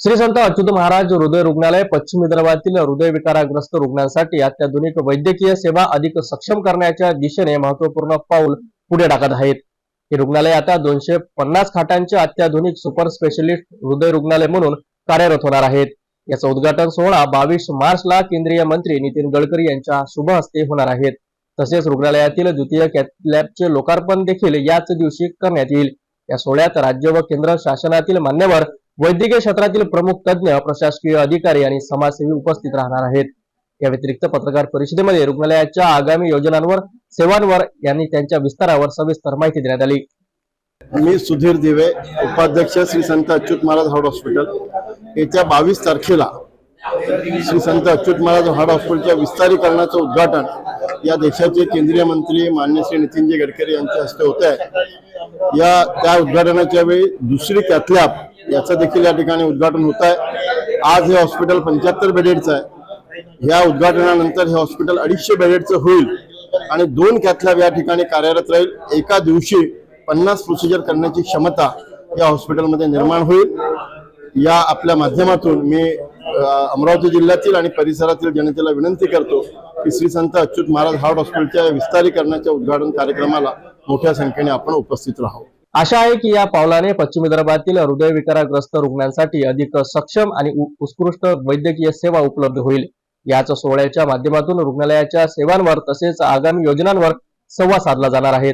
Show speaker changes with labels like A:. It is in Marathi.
A: श्री संत अच्युत महाराज हृदय रुग्णालय पश्चिम विदर्भातील हृदयविकाराग्रस्त रुग्णांसाठी अत्याधुनिक वैद्यकीय सेवा अधिक सक्षम करण्याच्या दिशेने महत्त्वपूर्ण पाऊल पुढे टाकत आहेत. हे रुग्णालय आता दोनशे पन्नास खाटांचे अत्याधुनिक सुपर स्पेशलिस्ट हृदय रुग्णालय म्हणून कार्यरत होणार आहेत. याचा उद्घाटन सोहळा बावीस मार्चला केंद्रीय मंत्री नितीन गडकरी यांच्या शुभ हस्ते होणार आहेत. तसेच रुग्णालयातील द्वितीय कॅथलॅबचे लोकार्पण देखील याच दिवशी करण्यात येईल. या सोहळ्यात राज्य व केंद्र शासनातील मान्यवर वैद्यकीय क्षेत्रातील प्रमुख तज्ज्ञ प्रशासकीय अधिकारी आणि समाजसेवी उपस्थित राहणार आहेत. या व्यतिरिक्त पत्रकार परिषदेमध्ये रुग्णालयाच्या आगामी योजनांवर सेवांवर यांनी त्यांच्या विस्तारावर सविस्तर माहिती देण्यात आली.
B: मी सुधीर दिवे उपाध्यक्ष श्री संत अच्युत महाराज हार्ट हॉस्पिटल. येत्या बावीस तारखेला श्री संत अच्युत महाराज हार्ट हॉस्पिटलच्या विस्तारीकरणाचं उद्घाटन या देशाचे केंद्रीय मंत्री मान्य श्री नितीनजी गडकरी यांच्या हस्ते होत आहे या त्या उद्घाटनाच्या वेळी दुसरी कॅथलॅब याचं देखील या ठिकाणी उद्घाटन होत आहे. आज हे हॉस्पिटल पंच्याहत्तर बेडेडचं आहे. या उद्घाटनानंतर हे हॉस्पिटल अडीचशे बेडेडचं होईल आणि दोन कॅथलॅब या ठिकाणी कार्यरत राहील. एका दिवशी पन्नास प्रोसिजर करण्याची क्षमता या हॉस्पिटलमध्ये निर्माण होईल. या आपल्या माध्यमातून मी अमरावती जिल्ह्यातील आणि परिसरातील जनतेला विनंती करतो की श्री संत अच्युत महाराज हार्ट हॉस्पिटलच्या विस्तारीकरणाच्या उद्घाटन कार्यक्रमाला मोठ्या संख्येने आपण उपस्थित राहू.
A: आशा आहे की या पावलाने पश्चिम विदर्भातील हृदयविकाराग्रस्त रुग्णांसाठी अधिक सक्षम आणि उत्कृष्ट वैद्यकीय सेवा उपलब्ध होईल. याच सोहळ्याच्या माध्यमातून रुग्णालयाच्या सेवांवर तसेच आगामी योजनांवर संवाद साधला जाणार आहे.